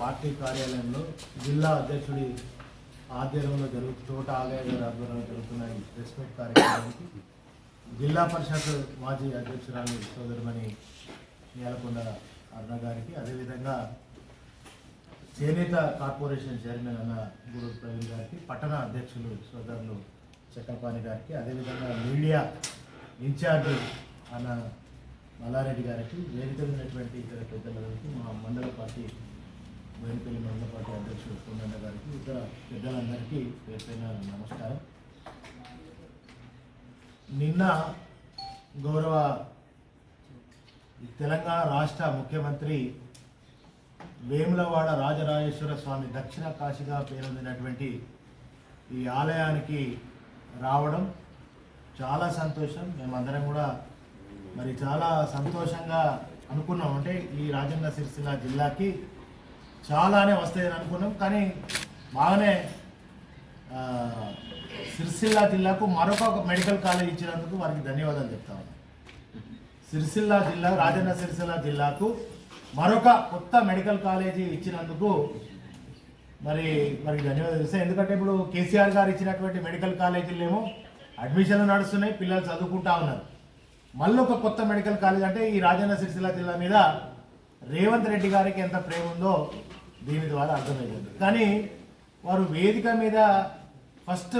Party కార్యాలయంలో జిల్లా అధ్యక్షుడి ఆధ్వర్యంలో జరుగు చోట ఆలయ గారి ఆధ్వర్యంలో జరుగుతున్న ఈ ప్రెస్ మీట్ కార్యక్రమానికి జిల్లా పరిషత్ మాజీ అధ్యక్షురాలు సోదరుమణి నేలకొండ అరుణ గారికి అదేవిధంగా చేనేత కార్పొరేషన్ చైర్మన్ అన్న గురు ప్రవీణ్ గారికి పట్టణ అధ్యక్షులు సోదరులు చక్రపాణి గారికి అదేవిధంగా మీడియా ఇన్ఛార్జ్ అన్న మల్లారెడ్డి గారికి వేదిక ఉన్నటువంటి ఇతర పెద్దలందరికీ మా మండల పార్టీ బోయినపల్లి మండల పార్టీ అధ్యక్షుడు కొండన్న గారికి ఇతర పెద్దలందరికీ పేరుపైన నమస్కారం. నిన్న గౌరవ తెలంగాణ రాష్ట్ర ముఖ్యమంత్రి వేములవాడ రాజరాజేశ్వర స్వామి దక్షిణ కాశీగా పేరొందినటువంటి ఈ ఆలయానికి రావడం చాలా సంతోషం. మేమందరం కూడా మరి చాలా సంతోషంగా అనుకున్నాం. అంటే ఈ రాజన్న సిరిసిల్ల జిల్లాకి చాలానే వస్తాయని అనుకున్నాం. కానీ బాగానే ఆ, సిరిసిల్ల జిల్లాకు మరొక మెడికల్ కాలేజ్ ఇచ్చినందుకు వారికి ధన్యవాదాలు చెప్తా ఉన్నాం. సిరిసిల్ల జిల్లా రాజన్న సిరిసిల్ల జిల్లాకు మరొక కొత్త మెడికల్ కాలేజీ ఇచ్చినందుకు మరి మరి ధన్యవాదాలు ఇస్తాయి ఎందుకంటే ఇప్పుడు కేసీఆర్ గారు ఇచ్చినటువంటి మెడికల్ కాలేజీలేమో అడ్మిషన్లు నడుస్తున్నాయి పిల్లలు చదువుకుంటా ఉన్నారు. మళ్ళీ ఒక కొత్త మెడికల్ కాలేజ్ అంటే ఈ రాజన్న సిరిసిల్ల జిల్లా మీద రేవంత్ రెడ్డి గారికి ఎంత ప్రేమ ఉందో దీని ద్వారా అర్థమవుతుంది కానీ వారు వేదిక మీద ఫస్ట్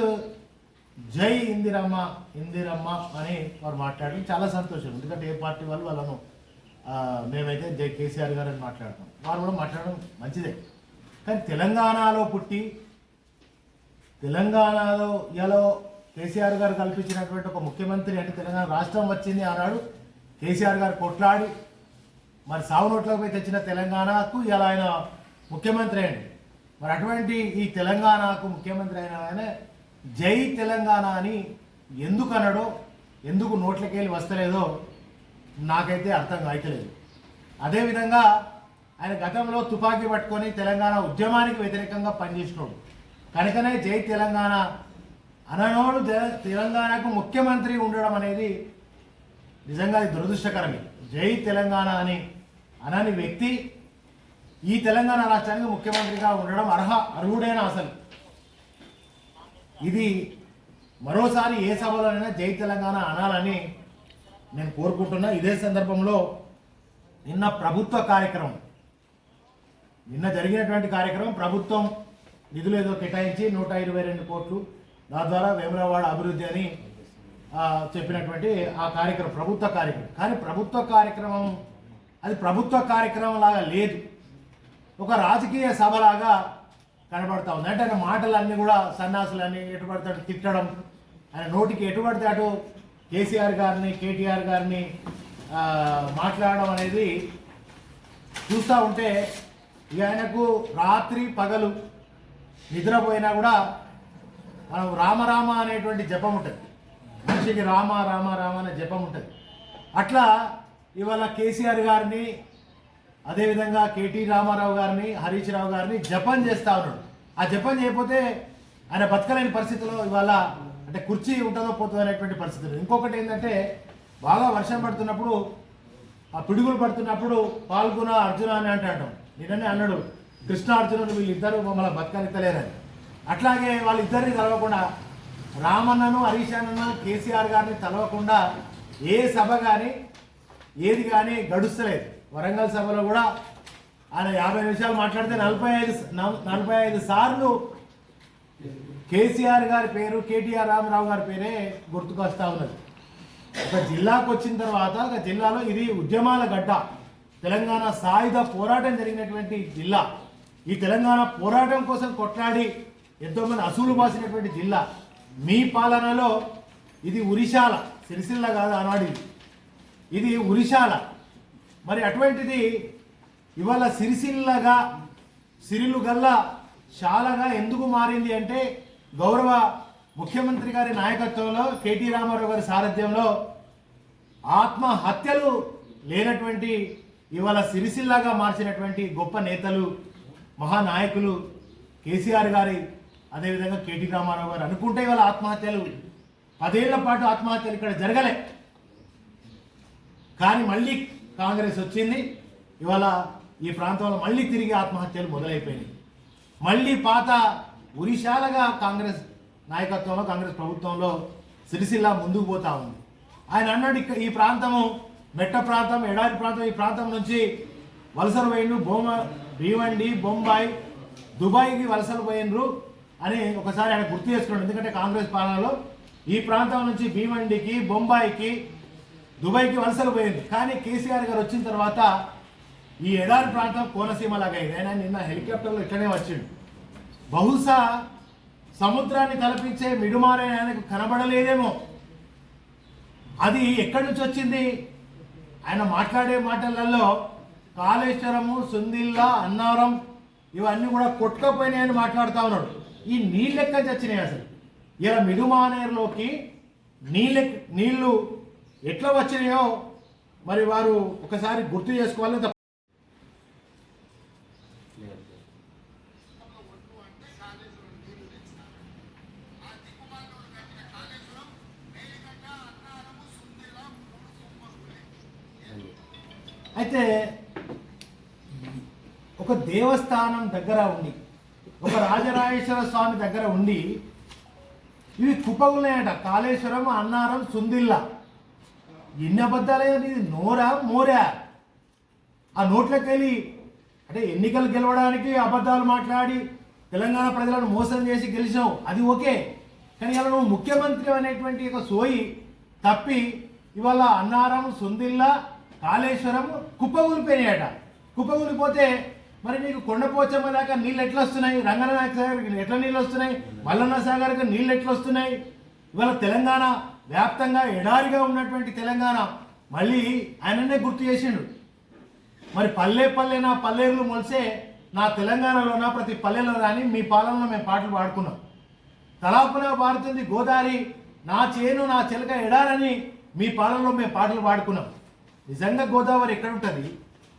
జై ఇందిరమ్మ ఇందిరమ్మ అని వారు మాట్లాడడం చాలా సంతోషం. ఎందుకంటే ఏ పార్టీ వాళ్ళు వాళ్ళను మేమైతే జై కేసీఆర్ గారు అని మాట్లాడతాం. వారు కూడా మాట్లాడడం మంచిదే. కానీ తెలంగాణలో పుట్టి తెలంగాణలో ఇలా కేసీఆర్ గారు కల్పించినటువంటి ఒక ముఖ్యమంత్రి అంటే తెలంగాణ రాష్ట్రం వచ్చింది ఆనాడు కేసీఆర్ గారు కొట్లాడి మరి సాగు నోట్లకు పోయి తెచ్చిన తెలంగాణకు ఇలా ఆయన ముఖ్యమంత్రి అయ్యండి మరి అటువంటి ఈ తెలంగాణకు ముఖ్యమంత్రి అయిన ఆయన జై తెలంగాణ అని ఎందుకు అన్నాడో ఎందుకు నోట్లకి వెళ్ళి వస్తలేదో నాకైతే అర్థం అయితలేదు అదేవిధంగా ఆయన గతంలో తుపాకీ పట్టుకొని తెలంగాణ ఉద్యమానికి వ్యతిరేకంగా పనిచేసినోడు. కనుకనే జై తెలంగాణ అననోడు తెలంగాణకు ముఖ్యమంత్రి ఉండడం అనేది నిజంగా అది దురదృష్టకరమే. జై తెలంగాణ అని అనని వ్యక్తి ఈ తెలంగాణ రాష్ట్రానికి ముఖ్యమంత్రిగా ఉండడం అర్హ అర్హుడైన అసలు. ఇది మరోసారి ఏ సభలోనైనా జై తెలంగాణ అనాలని నేను కోరుకుంటున్నా. ఇదే సందర్భంలో నిన్న ప్రభుత్వ కార్యక్రమం నిన్న జరిగినటువంటి కార్యక్రమం ప్రభుత్వం నిధులు ఏదో కేటాయించి నూట ఇరవై రెండు కోట్లు దాని ద్వారా వేములవాడ అభివృద్ధి అని చెప్పినటువంటి ఆ కార్యక్రమం ప్రభుత్వ కార్యక్రమం. కానీ ప్రభుత్వ కార్యక్రమం అది ప్రభుత్వ కార్యక్రమం లాగా లేదు. ఒక రాజకీయ సభలాగా కనబడతా ఉంది. అంటే ఆయన మాటలన్నీ కూడా సన్నాసులన్నీ ఎటు పడితే అటు తిట్టడం ఆయన నోటికి ఎటు పడితే అటు కేసీఆర్ గారిని కేటీఆర్ గారిని మాట్లాడడం అనేది చూస్తూ ఉంటే ఇక ఆయనకు రాత్రి పగలు నిద్రపోయినా కూడా మనం రామరామ అనేటువంటి జపం ఉంటుంది. మనిషికి రామ రామ రామ అనే జపం ఉంటుంది. అట్లా ఇవాళ కేసీఆర్ గారిని అదేవిధంగా కేటీ రామారావు గారిని హరీష్ రావు గారిని జపం చేస్తా ఉన్నాడు. ఆ జపం చేయకపోతే ఆయన బతకలేని పరిస్థితిలో ఇవాళ అంటే కుర్చీ ఉంటుందో పోతుందో అనేటువంటి పరిస్థితులు ఇంకొకటి ఏంటంటే బాగా వర్షం పడుతున్నప్పుడు ఆ పిడుగులు పడుతున్నప్పుడు పాల్గొన అర్జున అని అంటాడు. నిన్ననే అన్నాడు కృష్ణ అర్జునుడు వీళ్ళిద్దరూ మమ్మల్ని బతకనిత్తలేరని. అట్లాగే వాళ్ళిద్దరిని కలవకుండా రామన్నను హరీష్ అన్నను కేసీఆర్ గారిని తలవకుండా ఏ సభ కానీ ఏది కానీ గడుస్తలేదు. వరంగల్ సభలో కూడా ఆయన యాభై నిమిషాలు మాట్లాడితే నలభై ఐదు నలభై ఐదు సార్లు కేసీఆర్ గారి పేరు కేటీఆర్ రామారావు గారి పేరే గుర్తుకొస్తా ఉన్నది. ఒక జిల్లాకు వచ్చిన తర్వాత ఒక జిల్లాలో ఇది ఉద్యమాల గడ్డ. తెలంగాణ సాయుధ పోరాటం జరిగినటువంటి జిల్లా. ఈ తెలంగాణ పోరాటం కోసం కొట్లాడి ఎంతోమంది అసూలు బాసినటువంటి జిల్లా. మీ పాలనలో ఇది ఉరిశాల సిరిసిల్ల కాదు ఆనాడు ఇది. ఉరిశాల మరి అటువంటిది ఇవాళ సిరిసిల్లగా సిరిలు గల్లా శాలగా ఎందుకు మారింది అంటే గౌరవ ముఖ్యమంత్రి గారి నాయకత్వంలో కేటీ రామారావు గారి సారథ్యంలో ఆత్మహత్యలు లేనటువంటి ఇవాళ సిరిసిల్లాగా మార్చినటువంటి గొప్ప నేతలు మహానాయకులు కేసీఆర్ గారి అదేవిధంగా కేటీ రామారావు గారు అనుకుంటే ఇవాళ ఆత్మహత్యలు పదేళ్ళ పాటు ఆత్మహత్యలు ఇక్కడ జరగలే కానీ మళ్ళీ కాంగ్రెస్ వచ్చింది. ఇవాళ ఈ ప్రాంతంలో మళ్ళీ తిరిగి ఆత్మహత్యలు మొదలైపోయినాయి. మళ్ళీ పాత ఉరిశాలగా కాంగ్రెస్ నాయకత్వంలో కాంగ్రెస్ ప్రభుత్వంలో సిరిసిల్ల ముందుకు పోతా ఉంది. ఆయన అన్నాడు ఇక్కడ ఈ ప్రాంతము మెట్ట ప్రాంతం ఎడారి ప్రాంతం ఈ ప్రాంతం నుంచి వలసలు పోయిండ్రు. బొమ్మ భీవండి బొంబాయి దుబాయ్కి వలసలు పోయినరు అని ఒకసారి ఆయన గుర్తు చేసుకున్నాడు. ఎందుకంటే కాంగ్రెస్ పాలనలో ఈ ప్రాంతం నుంచి భీమండికి బొంబాయికి దుబాయ్కి వలసలు పోయింది. కానీ కేసీఆర్ గారు వచ్చిన తర్వాత ఈ ఎడారి ప్రాంతం కోనసీమ లాగా అయింది. ఆయన నిన్న హెలికాప్టర్లో ఇట్లనే వచ్చిండు. బహుశా సముద్రాన్ని తలపించే మిడుమారే ఆయనకు కనబడలేదేమో. అది ఎక్కడి నుంచి వచ్చింది? ఆయన మాట్లాడే మాటలలో కాళేశ్వరము సుందిల్లా అన్నారం ఇవన్నీ కూడా కొట్టుకపోయినాయని మాట్లాడుతూ ఉన్నాడు. ఈ నీళ్ళెక్కడి నుంచి వచ్చినాయి అసలు? ఇలా మిడుమానేరులోకి నీళ్ళ నీళ్ళు ఎట్లా వచ్చినాయో మరి వారు ఒకసారి గుర్తు చేసుకోవాలని తప్ప అయితే ఒక దేవస్థానం దగ్గర ఉండి ఒక రాజరాజేశ్వర స్వామి దగ్గర ఉండి ఇవి కుప్పగున్నాయట కాళేశ్వరం అన్నారం సుందిల్లా. ఎన్ని అబద్ధాలు ఇది నోరా మోరా? ఆ నోట్లోకి వెళ్ళి అంటే ఎన్నికలు గెలవడానికి అబద్ధాలు మాట్లాడి తెలంగాణ ప్రజలను మోసం చేసి గెలిచావు అది ఓకే. కానీ ఇలా నువ్వు ముఖ్యమంత్రి అనేటువంటి ఒక సోయి తప్పి ఇవాళ అన్నారం సుందిల్లా కాళేశ్వరం కుప్పగూలిపోయినాయట కుప్పగూలిపోతే మరి నీకు కొండపోచమ్మ దాకా నీళ్ళు ఎట్లా వస్తున్నాయి రంగనాథ సాగర్కి ఎట్లా నీళ్ళు వస్తున్నాయి? మల్లన్న సాగర్కి నీళ్ళు ఎట్లా వస్తున్నాయి ఇవాళ తెలంగాణ వ్యాప్తంగా ఎడారిగా ఉన్నటువంటి తెలంగాణ మళ్ళీ ఆయననే గుర్తు చేసిండు. మరి పల్లె పల్లె నా పల్లెలు మొలిసే నా తెలంగాణలో నా ప్రతి పల్లెలో రాని మీ పాలనలో మేము పాటలు పాడుకున్నాం. తలాపున పారుతుంది గోదావరి నా చేను నా చిలక ఎడారని మీ పాలనలో మేము పాటలు పాడుకున్నాం. నిజంగా గోదావరి ఎక్కడ ఉంటుంది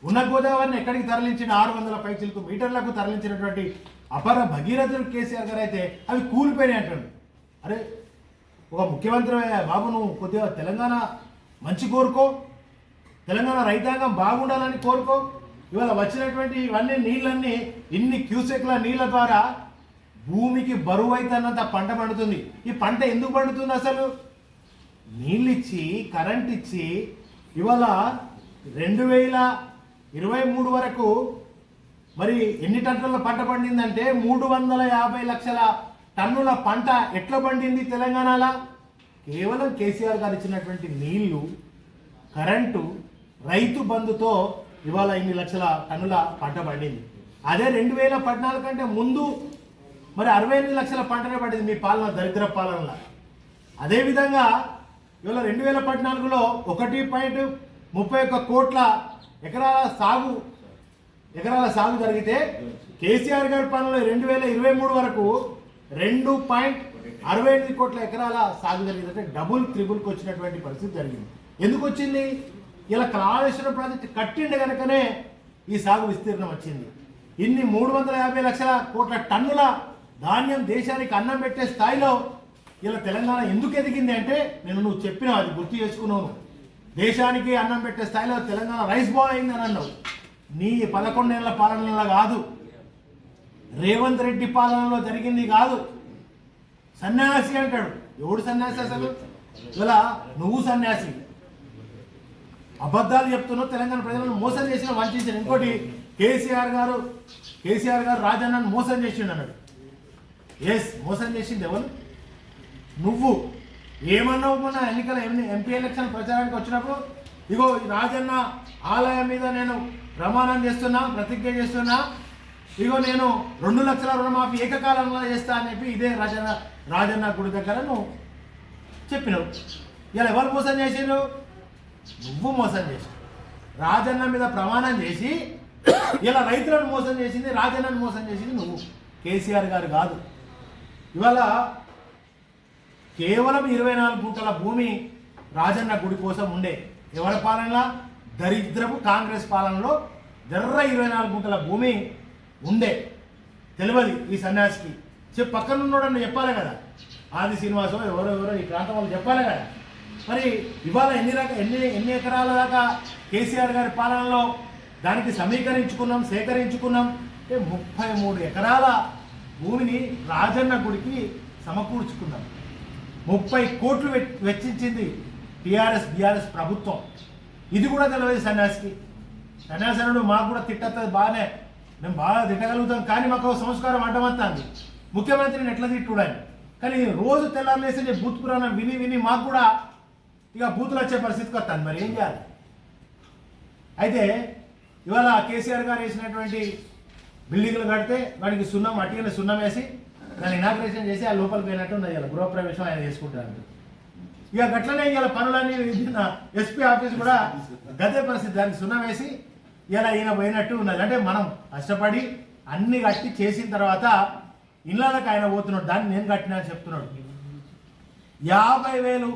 ఉన్న గోదావరిని ఎక్కడికి తరలించిన ఆరు వందల పైచిలకు మీటర్లకు తరలించినటువంటి అపర భగీరథుడు కేసీఆర్ గారు అయితే అవి కూలిపోయినాయి అంటాడు. అరే ఒక ముఖ్యమంత్రి బాబు నువ్వు కొద్దిగా తెలంగాణ మంచి కోరుకో. తెలంగాణ రైతాంగం బాగుండాలని కోరుకో. ఇవాళ వచ్చినటువంటి ఇవన్నీ నీళ్ళన్నీ ఇన్ని క్యూసెక్ల నీళ్ళ ద్వారా భూమికి బరువు అవుతున్నంత పంట పండుతుంది. ఈ పంట ఎందుకు పండుతుంది అసలు? నీళ్ళు ఇచ్చి కరెంట్ ఇచ్చి ఇవాళ రెండు వేల ఇరవై మూడు వరకు మరి ఎన్ని టన్నుల పంట పండిందంటే మూడు వందల యాభై లక్షల టన్నుల పంట ఎట్లా పండింది తెలంగాణలో? కేవలం కేసీఆర్ గారు ఇచ్చినటువంటి నీళ్ళు కరెంటు రైతు బంధుతో ఇవాళ ఇన్ని లక్షల టన్నుల పంట పండింది. అదే రెండు వేల పద్నాలుగు కంటే ముందు మరి అరవై ఎనిమిది లక్షల పంటనే పడింది మీ పాలన దరిద్ర పాలనలో. అదేవిధంగా ఇవాళ రెండు వేల పద్నాలుగులో ఒకటి పాయింట్ ముప్పై ఒక్క కోట్ల ఎకరాల సాగు ఎకరాల సాగు జరిగితే కేసీఆర్ గారి పాలనలో రెండు వేల ఇరవై మూడు వరకు రెండు పాయింట్ అరవై ఎనిమిది కోట్ల ఎకరాల సాగు జరిగింది. అంటే డబుల్ త్రిబుల్కి వచ్చినటువంటి పరిస్థితి జరిగింది. ఎందుకు వచ్చింది? ఇలా కాళేశ్వరం ప్రాజెక్ట్ కట్టిండే కనుకనే ఈ సాగు విస్తీర్ణం వచ్చింది. ఇన్ని మూడు వందల యాభై లక్షల కోట్ల టన్నుల ధాన్యం దేశానికి అన్నం పెట్టే స్థాయిలో ఇలా తెలంగాణ ఎందుకు ఎదిగింది అంటే నేను నువ్వు చెప్పినావు అది గుర్తు చేసుకున్నావు దేశానికి అన్నం పెట్టే స్థాయిలో తెలంగాణ రైస్ బౌల్ అయిందని అన్నావు. నీ పదకొండేళ్ళ పాలనలా కాదు. రేవంత్ రెడ్డి పాలనలో జరిగింది కాదు. సన్యాసి అంటాడు. ఎవడు సన్యాసి అసలు? ఇలా నువ్వు సన్యాసి. అబద్ధాలు చెప్తున్నావు తెలంగాణ ప్రజలను మోసం చేసిన వంచించిన ఇంకోటి కేసీఆర్ గారు కేసీఆర్ గారు రాజన్నను మోసం చేసిండు అన్నాడు. ఎస్ మోసం చేసింది ఎవరు? నువ్వు. ఏమన్నావు మొన్న ఎన్నికల ఎంపీ ఎలక్షన్ ప్రచారానికి వచ్చినప్పుడు ఇగో రాజన్న ఆలయం మీద నేను ప్రమాణం చేస్తున్నా ప్రతిజ్ఞ చేస్తున్నా ఇగో నేను రెండు లక్షల రుణమాఫీ ఏకకాలంలో చేస్తా అని చెప్పి ఇదే రాజన్న రాజన్న గుడి దగ్గర నువ్వు చెప్పినావు. ఇలా ఎవరు మోసం చేసిండ్రు? నువ్వు మోసం చేసావు రాజన్న మీద ప్రమాణం చేసి ఇలా రైతులను మోసం చేసింది రాజన్నను మోసం చేసింది నువ్వు. కేసీఆర్ గారు కాదు. ఇవాళ కేవలం ఇరవై నాలుగు గుంటల భూమి రాజన్న గుడి కోసం ఉండే. ఎవరి పాలనలో? దరిద్రపు కాంగ్రెస్ పాలనలో జర్ర ఇరవై నాలుగు గుంటల భూమి ఉండే. తెలియదు ఈ సన్యాసికి. చెప్పి పక్కన ఉన్నాడని చెప్పాలి కదా. ఆది శ్రీనివాసం ఎవరో ఎవరో ఈ ప్రాంతం వాళ్ళు చెప్పాలి కదా. మరి ఇవాళ ఎన్ని రక ఎన్ని ఎన్ని ఎకరాల దాకా కేసీఆర్ గారి పాలనలో దానికి సమీకరించుకున్నాం సేకరించుకున్నాం? అంటే ముప్పై మూడు ఎకరాల భూమిని రాజన్న గుడికి సమకూర్చుకున్నాం. ముప్పై కోట్లు వె- వెచ్చించింది టీఆర్ఎస్ బీఆర్ఎస్ ప్రభుత్వం. ఇది కూడా తెలియదు సన్యాసికి. సన్యాసనుడు మాకు కూడా తిట్టత్తది బాగానే. మేము బాగా తిట్టగలుగుతాం కానీ మాకు సంస్కారం అడ్డమవుతుంది ముఖ్యమంత్రిని ఎట్లా తిట్టుడని. కానీ రోజు తెల్లారులేసి బూత్ పురాణం విని విని మాకు కూడా ఇక బూతులు వచ్చే పరిస్థితికి వస్తాను. మరి ఏం చేయాలి? అయితే ఇవాళ కేసీఆర్ గారు వేసినటువంటి బిల్డింగ్లు కడితే వాడికి సున్నం అట్టిగా సున్నం వేసి దాన్ని ఇనాగ్రేషన్ చేసి ఆ లోపలికి పోయినట్టు ఉంది ఇలా గృహప్రవేశం ఆయన చేసుకుంటారు ఇక గట్లనే ఇవాళ పనులన్నీ ఎస్పీ ఆఫీస్ కూడా గదే పరిస్థితి. దానికి సున్నం వేసి ఇలా ఈయన పోయినట్టు ఉన్నది. అంటే మనం కష్టపడి అన్ని కట్టి చేసిన తర్వాత ఇళ్ళకి ఆయన పోతున్నాడు. దాన్ని నేను కట్టినా చెప్తున్నాడు. యాభై వేలు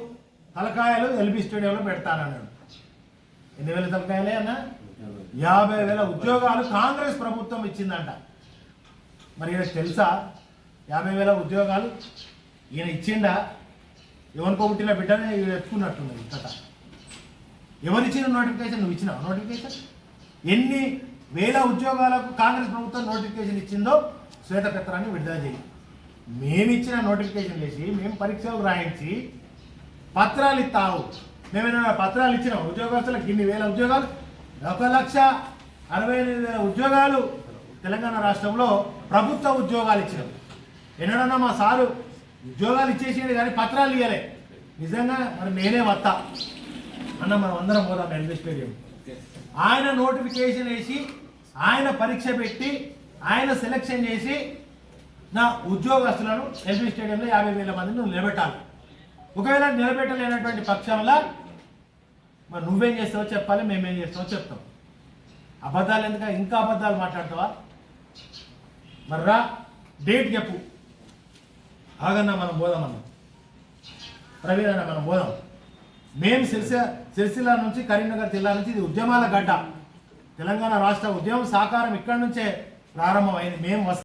తలకాయలు ఎల్బీ స్టేడియంలో పెడతానన్నాడు. ఎన్ని వేల తలకాయలే అన్న? యాభై వేల ఉద్యోగాలు కాంగ్రెస్ ప్రభుత్వం ఇచ్చిందంట. మరి ఈయనకు తెలుసా? యాభై వేల ఉద్యోగాలు ఈయన ఇచ్చిండా? ఎవరికో పుట్టిన బిడ్డనే ఈయన ఎత్తుకున్నట్టున్నది కథ ఎవరిచ్చిన నోటిఫికేషన్? నువ్వు ఇచ్చినావు నోటిఫికేషన్? ఎన్ని వేల ఉద్యోగాలకు కాంగ్రెస్ ప్రభుత్వం నోటిఫికేషన్ ఇచ్చిందో శ్వేతపత్రాన్ని విడుదల చేయి. మేము ఇచ్చిన నోటిఫికేషన్ వేసి మేము పరీక్షలు రాయించి పత్రాలు ఇస్తావు మేమేమైనా పత్రాలు ఇచ్చినాం. ఉద్యోగస్తులకు ఇన్ని వేల ఉద్యోగాలు ఒక లక్ష అరవై ఎనిమిది వేల ఉద్యోగాలు తెలంగాణ రాష్ట్రంలో ప్రభుత్వ ఉద్యోగాలు ఇచ్చినాం. ఎన్నడన్నా మా సారు ఉద్యోగాలు ఇచ్చేసింది కానీ పత్రాలు ఇవ్వలే నిజంగా మరి నేనే వత్తా. అన్న మనం అందరం పోదాం ఎల్బీ ఆయన నోటిఫికేషన్ వేసి ఆయన పరీక్ష పెట్టి ఆయన సెలెక్షన్ చేసి నా ఉద్యోగస్తులను ఎల్బీ స్టేడియంలో యాభై వేల మందిని నువ్వు నిలబెట్టాలి. ఒకవేళ నిలబెట్టలేనటువంటి పక్షంలో మరి నువ్వేం చేస్తావో చెప్పాలి మేమేం చేస్తావో చెప్తాం. అబద్ధాలు ఎందుక? ఇంకా అబద్ధాలు మాట్లాడతావా? మర్రా డేట్ చెప్పు. ఆగన్నా మనం పోదామన్నా ప్రవీణ మనం పోదాం. మేము సిరిసిల్ల సిరిసిల్ల నుంచి కరీంనగర్ జిల్లా నుంచి ఇది ఉద్యమాల గడ్డ. తెలంగాణ రాష్ట్ర ఉద్యమం సాకారం ఇక్కడి నుంచే ప్రారంభమైంది. మేము